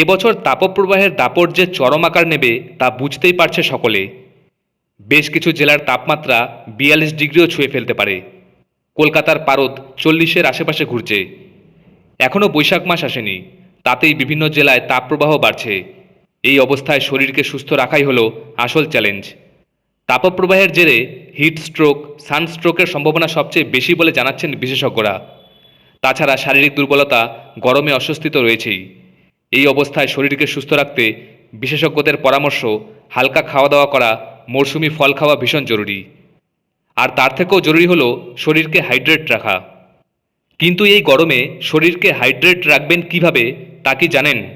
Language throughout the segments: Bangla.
এবছর তাপপ্রবাহের দাপট যে চরম আকার নেবে তা বুঝতেই পারছে সকলে। বেশ কিছু জেলার তাপমাত্রা বিয়াল্লিশ ডিগ্রিও ছুঁয়ে ফেলতে পারে। কলকাতার পারদ চল্লিশের আশেপাশে ঘুরছে। এখনও বৈশাখ মাস আসেনি। তাতেই বিভিন্ন জেলায় তাপপ্রবাহ বাড়ছে। এই অবস্থায় শরীরকে সুস্থ রাখাই হলো আসল চ্যালেঞ্জ। তাপপ্রবাহের জেরে হিট স্ট্রোক, সানস্ট্রোকের সম্ভাবনা সবচেয়ে বেশি বলে জানাচ্ছেন বিশেষজ্ঞরা। তাছাড়া শারীরিক দুর্বলতা গরমে অস্বস্তি তো রয়েছেই। এই অবস্থায় শরীরকে সুস্থ রাখতে বিশেষজ্ঞদের পরামর্শ, হালকা খাওয়া দাওয়া করা মরশুমি ফল খাওয়া ভীষণ জরুরি। আর তার থেকেও জরুরি হলো শরীরকে হাইড্রেট রাখা। কিন্তু এই গরমে শরীরকে হাইড্রেট রাখবেন কীভাবে, তা কি জানেন?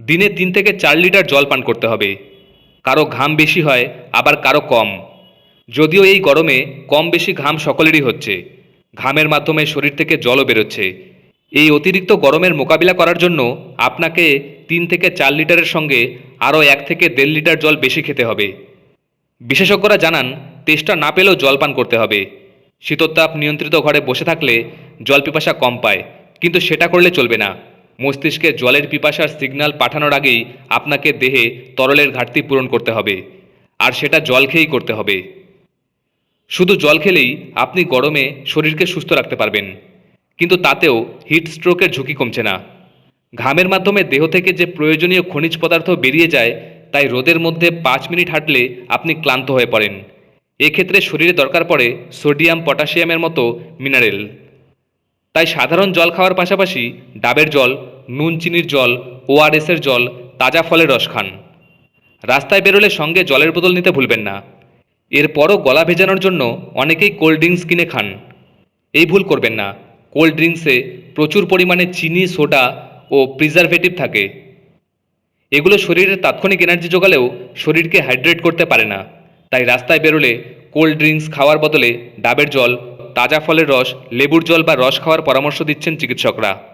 দিনে তিন থেকে চার লিটার জল পান করতে হবে। কারও ঘাম বেশি হয়, আবার কারও কম। যদিও এই গরমে কম বেশি ঘাম সকলেরই হচ্ছে। ঘামের মাধ্যমে শরীর থেকে জলও বেরোচ্ছে। এই অতিরিক্ত গরমের মোকাবিলা করার জন্য আপনাকে তিন থেকে চার লিটারের সঙ্গে আরও এক থেকে দেড় লিটার জল বেশি খেতে হবে। বিশেষজ্ঞরা জানান, তেষ্টা না পেলেও জল পান করতে হবে। শীততাপ নিয়ন্ত্রিত ঘরে বসে থাকলে জল পিপাসা কম পায়, কিন্তু সেটা করলে চলবে না। মস্তিষ্কে জলের পিপাসার সিগন্যাল পাঠানোর আগেই আপনাকে দেহে তরলের ঘাটতি পূরণ করতে হবে, আর সেটা জল খেয়েই করতে হবে। শুধু জল খেলেই আপনি গরমে শরীরকে সুস্থ রাখতে পারবেন। কিন্তু তাতেও হিট স্ট্রোকের ঝুঁকি কমছে না। ঘামের মাধ্যমে দেহ থেকে যে প্রয়োজনীয় খনিজ পদার্থ বেরিয়ে যায়, তাই রোদের মধ্যে পাঁচ মিনিট হাঁটলে আপনি ক্লান্ত হয়ে পড়েন। এক্ষেত্রে শরীরে দরকার পড়ে সোডিয়াম, পটাশিয়ামের মতো মিনারেল। তাই সাধারণ জল খাওয়ার পাশাপাশি ডাবের জল, নুন চিনির জল ওআরএসের জল, তাজা ফলের রস খান। রাস্তায় বেরোলে সঙ্গে জলের বোতল নিতে ভুলবেন না। এরপরও গলা ভেজানোর জন্য অনেকেই কোল্ড ড্রিঙ্কস কিনে খান। এই ভুল করবেন না। কোল্ড ড্রিঙ্কসে প্রচুর পরিমাণে চিনি, সোডা ও প্রিজারভেটিভ থাকে। এগুলো শরীরের তাৎক্ষণিক এনার্জি জোগালেও শরীরকে হাইড্রেট করতে পারে না। তাই রাস্তায় বেরোলে কোল্ড ড্রিঙ্কস খাওয়ার বদলে ডাবের জল, তাজা ফলের রস, লেবুর জল বা রস খাওয়ার পরামর্শ দিচ্ছেন চিকিৎসকরা।